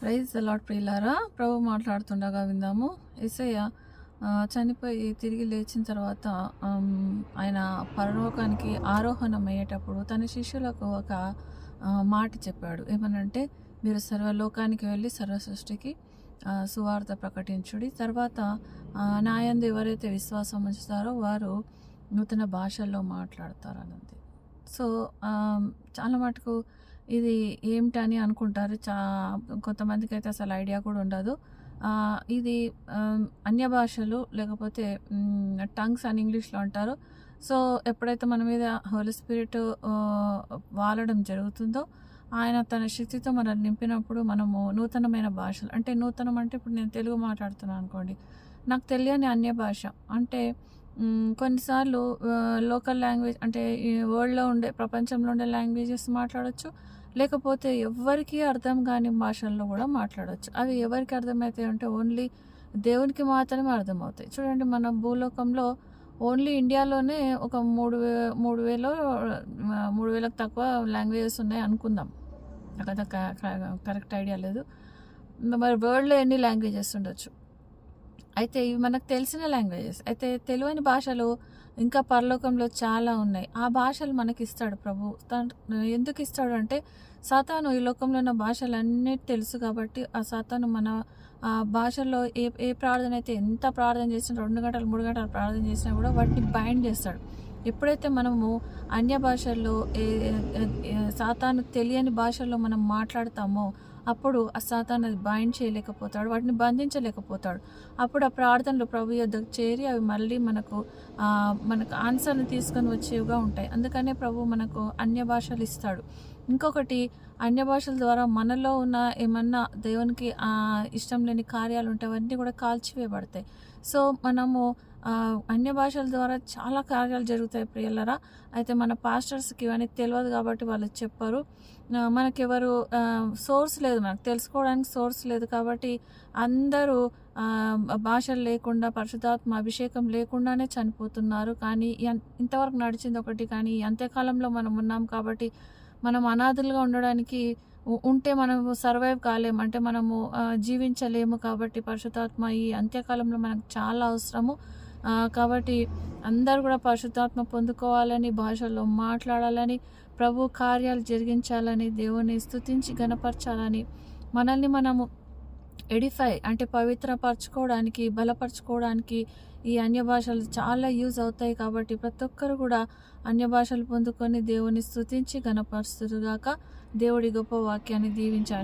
Praise allot ప్రియులారా ప్రభు మాట్లాడుతుండగా విందాము. ఎసయ్య చనిపోయి తిరిగి లేచిన తర్వాత ఆయన పరలోకానికి ఆరోహణం అయ్యేటప్పుడు తన శిష్యులకు ఒక మాట చెప్పాడు. ఏమనంటే మీరు సర్వలోకానికి వెళ్ళి సర్వ సృష్టికి సువార్త ప్రకటించుడి. తర్వాత నాయందు ఎవరైతే విశ్వాసం ఉంచుతారో వారు నూతన భాషల్లో మాట్లాడతారు అన్నది సో చాలా మటుకు ఇది ఏమిటని అనుకుంటారు. చా కొంతమందికి అయితే అసలు ఐడియా కూడా ఉండదు. ఇది అన్య భాషలు లేకపోతే టంగ్స్ అని ఇంగ్లీష్లో అంటారు. సో ఎప్పుడైతే మన మీద హోలీ స్పిరిట్ వాలడం జరుగుతుందో ఆయన తన శక్తితో మనల్ని నింపినప్పుడు మనము నూతనమైన భాషలు అంటే నూతనం అంటే ఇప్పుడు నేను తెలుగు మాట్లాడుతున్నాను అనుకోండి నాకు తెలియని అన్య భాష అంటే కొన్నిసార్లు లోకల్ లాంగ్వేజ్ అంటే వరల్డ్లో ఉండే ప్రపంచంలో ఉండే లాంగ్వేజెస్ మాట్లాడచ్చు. లేకపోతే ఎవరికి అర్థం కాని భాషల్లో కూడా మాట్లాడవచ్చు అవి ఎవరికి అర్థమవుతాయి అంటే ఓన్లీ దేవునికి మాత్రమే అర్థమవుతాయి. చూడండి మన భూలోకంలో ఓన్లీ ఇండియాలోనే ఒక మూడు వే మూడు వేలు మూడు వేలకు తక్కువ లాంగ్వేజెస్ ఉన్నాయి అనుకుందాం. నాకు అంత కరెక్ట్ ఐడియా లేదు. మరి వరల్డ్లో ఎన్ని లాంగ్వేజెస్ ఉండొచ్చు? అయితే ఇవి మనకు తెలిసిన లాంగ్వేజెస్. అయితే తెలియని భాషలు ఇంకా పరలోకంలో చాలా ఉన్నాయి. ఆ భాషలు మనకి ఇస్తాడు ప్రభు. తన- ఎందుకు ఇస్తాడు అంటే సాతాను ఈ లోకంలో ఉన్న భాషలన్నీ తెలుసు కాబట్టి ఆ సాతాను మన ఆ భాషల్లో ఏ ఏ ప్రార్థన అయితే ఎంత ప్రార్థన చేసినా రెండు గంటలు మూడు గంటలు ప్రార్థన చేసినా కూడా వాటిని బైండ్ చేస్తాడు. ఎప్పుడైతే మనము అన్య భాషల్లో ఏ- సాతాను తెలియని భాషల్లో మనం మాట్లాడతామో అప్పుడు ఆ సాతాను అది బైండ్ చేయలేకపోతాడు వాటిని బంధించలేకపోతాడు. అప్పుడు ఆ ప్రార్థనలు ప్రభు యొద్దకు చేరి అవి మళ్ళీ మనకు మనకు ఆన్సర్ని తీసుకొని వచ్చేవిగా ఉంటాయి. అందుకనే ప్రభు మనకు అన్య భాషలు ఇస్తాడు. ఇంకొకటి అన్య భాషల ద్వారా మనలో ఉన్న ఏమన్నా దేవునికి ఇష్టం లేని కార్యాలు ఉంటే అవన్నీ కూడా కాల్చివేయబడతాయి. సో మనము అన్య భాషల ద్వారా చాలా కార్యాలు జరుగుతాయి ప్రియులరా. అయితే మన పాస్టర్స్కి ఇవన్నీ తెలియదు కాబట్టి వాళ్ళు చెప్పారు. మనకెవరు సోర్స్ లేదు మనకు తెలుసుకోవడానికి సోర్స్ లేదు కాబట్టి అందరూ భాషలు లేకుండా పరిశుధాత్మ అభిషేకం లేకుండానే చనిపోతున్నారు. కానీ ఇంతవరకు నడిచింది ఒకటి. కానీ అంత్యకాలంలో మనం ఉన్నాం కాబట్టి మనం అనాథులుగా ఉండడానికి ఉంటే మనము సర్వైవ్ కాలేము. అంటే మనము జీవించలేము కాబట్టి పరిశుధాత్మ ఈ అంత్యకాలంలో మనకు చాలా అవసరము. కాబట్టి అందరూ కూడా పరిశుద్ధాత్మ పొందుకోవాలని భాషల్లో మాట్లాడాలని ప్రభు కార్యాలు జరిగించాలని దేవుని స్థుతించి గణపరచాలని మనల్ని మనము ఎడిఫై అంటే పవిత్రపరచుకోవడానికి బలపరచుకోవడానికి ఈ అన్య భాషలు చాలా యూజ్ అవుతాయి కాబట్టి ప్రతి ఒక్కరు కూడా అన్య భాషలు పొందుకొని దేవుని స్థుతించి గణపరుస్తుగాక దేవుడి గొప్ప వాక్యాన్ని దీవించారు